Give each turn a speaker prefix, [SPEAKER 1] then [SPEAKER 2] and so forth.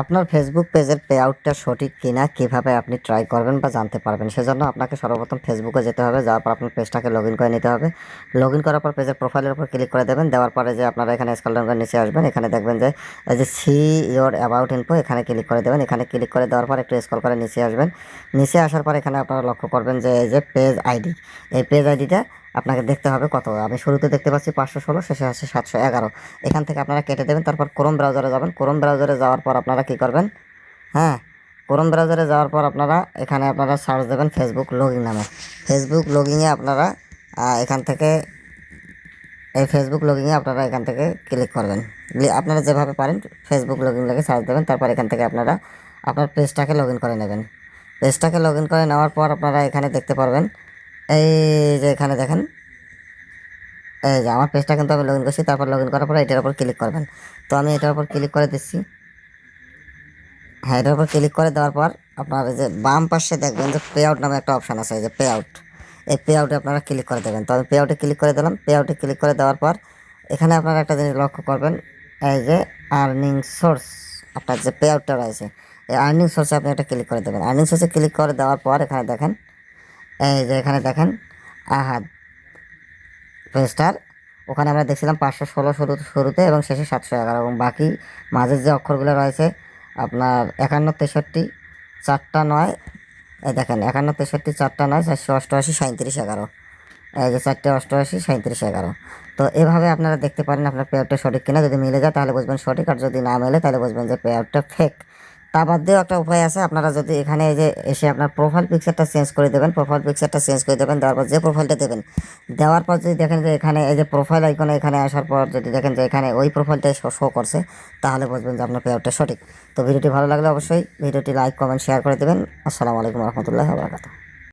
[SPEAKER 1] আপনার ফেসবুক পেজের পে আউটটা সঠিক কিনা, কীভাবে আপনি ট্রাই করবেন বা জানতে পারবেন, সেজন্য আপনাকে সর্বপ্রথম ফেসবুকে যেতে হবে, যাওয়ার পর আপনার পেজটাকে লগ করে নিতে হবে। লগ করার পর পেজের প্রোফাইলের উপর ক্লিক করে দেবেন, দেওয়ার পরে যে আপনারা এখানে স্কল ডাউন করে নিচে আসবেন, এখানে দেখবেন যে, এই যে সি ইয়োর অ্যাবাউট ইনফো এখানে ক্লিক করে দেবেন। এখানে ক্লিক করে দেওয়ার পর একটু স্কল করে নিচে আসবেন। নিচে আসার পর এখানে আপনারা লক্ষ্য করবেন যে, এই যে পেজ আইডি এই পেজ আইডিটা আপনাকে দেখতে হবে কত। আমি শুরুতে দেখতে পাচ্ছি পাঁচশো ষোলো, শেষে আছে সাতশো এগারো। এখান থেকে আপনারা কেটে দেবেন, তারপর ক্রোম ব্রাউজারে যাবেন। ক্রোম ব্রাউজারে যাওয়ার পর আপনারা কী করবেন? হ্যাঁ ক্রোম ব্রাউজারে যাওয়ার পর আপনারা এখানে আপনারা সার্চ দেবেন ফেসবুক লগিং নামে। ফেসবুক লগিংয়ে আপনারা এখান থেকে এই ফেসবুক লগিংয়ে আপনারা এখান থেকে ক্লিক করবেন। আপনারা যেভাবে পারেন ফেসবুক লগিং লাগে সার্চ দেবেন, তারপর এখান থেকে আপনারা আপনার পেজটাকে লগ করে নেবেন। পেজটাকে লগ করে নেওয়ার পর আপনারা এখানে দেখতে পারবেন এই যে এখানে দেখেন। এই যে আমার পেজটা কিন্তু আমি লগ ইন করছি, তারপর লগ ইন করার পর এটার উপর ক্লিক করবেন। তো আমি এটার উপর ক্লিক করে দিচ্ছি। হ্যাঁ এটার উপর ক্লিক করে দেওয়ার পর আপনার যে বাম পাশে দেখবেন যে পে আউট নামে একটা অপশান আছে, এই যে পে আউট এই পে আউটে আপনারা ক্লিক করে দেবেন। তো আমি পে আউটে ক্লিক করে দিলাম। পে আউটে ক্লিক করে দেওয়ার পর এখানে আপনারা একটা জিনিস লক্ষ্য করবেন। এই যে আর্নিং সোর্স আপনার যে পে আউটটা রয়েছে, এই আর্নিং সোর্সে আপনি একটা ক্লিক করে দেবেন। আর্নিং সোর্সে ক্লিক করে দেওয়ার পর এখানে দেখেন এই যে এখানে দেখেন, আহাদ পেজটার ওখানে আমরা দেখছিলাম পাঁচশো ষোলো শুরু, শুরুতে এবং শেষে সাতশো এগারো। এবং বাকি মাঝের যে অক্ষরগুলো রয়েছে, আপনার একান্ন, তেষট্টি, চারটা নয়। এই দেখেন, একান্ন, তেষট্টি, চারটা নয়, চারশো অষ্টআশি সাঁত্রিশ এগারো। এই যে চারটে অষ্টআশি সাঁত্রিশ এগারো। তো এভাবে আপনারা দেখতে পারেন আপনার পেয়ারটা সঠিক কিনা। যদি মিলে যায় তাহলে বুঝবেন সঠিক, আর যদি না মেলে তাহলে বুঝবেন যে পেয়ারটা ফেক তা বাদ দিয়েও একটা উপায় আছে। আপনারা যদি এখানে এই যে এসে আপনার প্রোফাইল পিকচারটা চেঞ্জ করে দেবেন প্রোফাইল পিকচারটা চেঞ্জ করে দেবেন, দেওয়ার পর যে প্রোফাইলটা দেবেন, দেওয়ার পর যদি দেখেন যে এখানে এই যে প্রোফাইল আইকনে এখানে আসার পর যদি দেখেন যে এখানে ওই প্রোফাইলটাই শো করছে, তাহলে বুঝবেন যে আপনার পেয়ারটা সঠিক। তো ভিডিওটি ভালো লাগলে অবশ্যই ভিডিওটি লাইক কমেন্ট শেয়ার করে দেবেন। আসসালামু আলাইকুম রহমতুল্লাহ বারকাতুহ।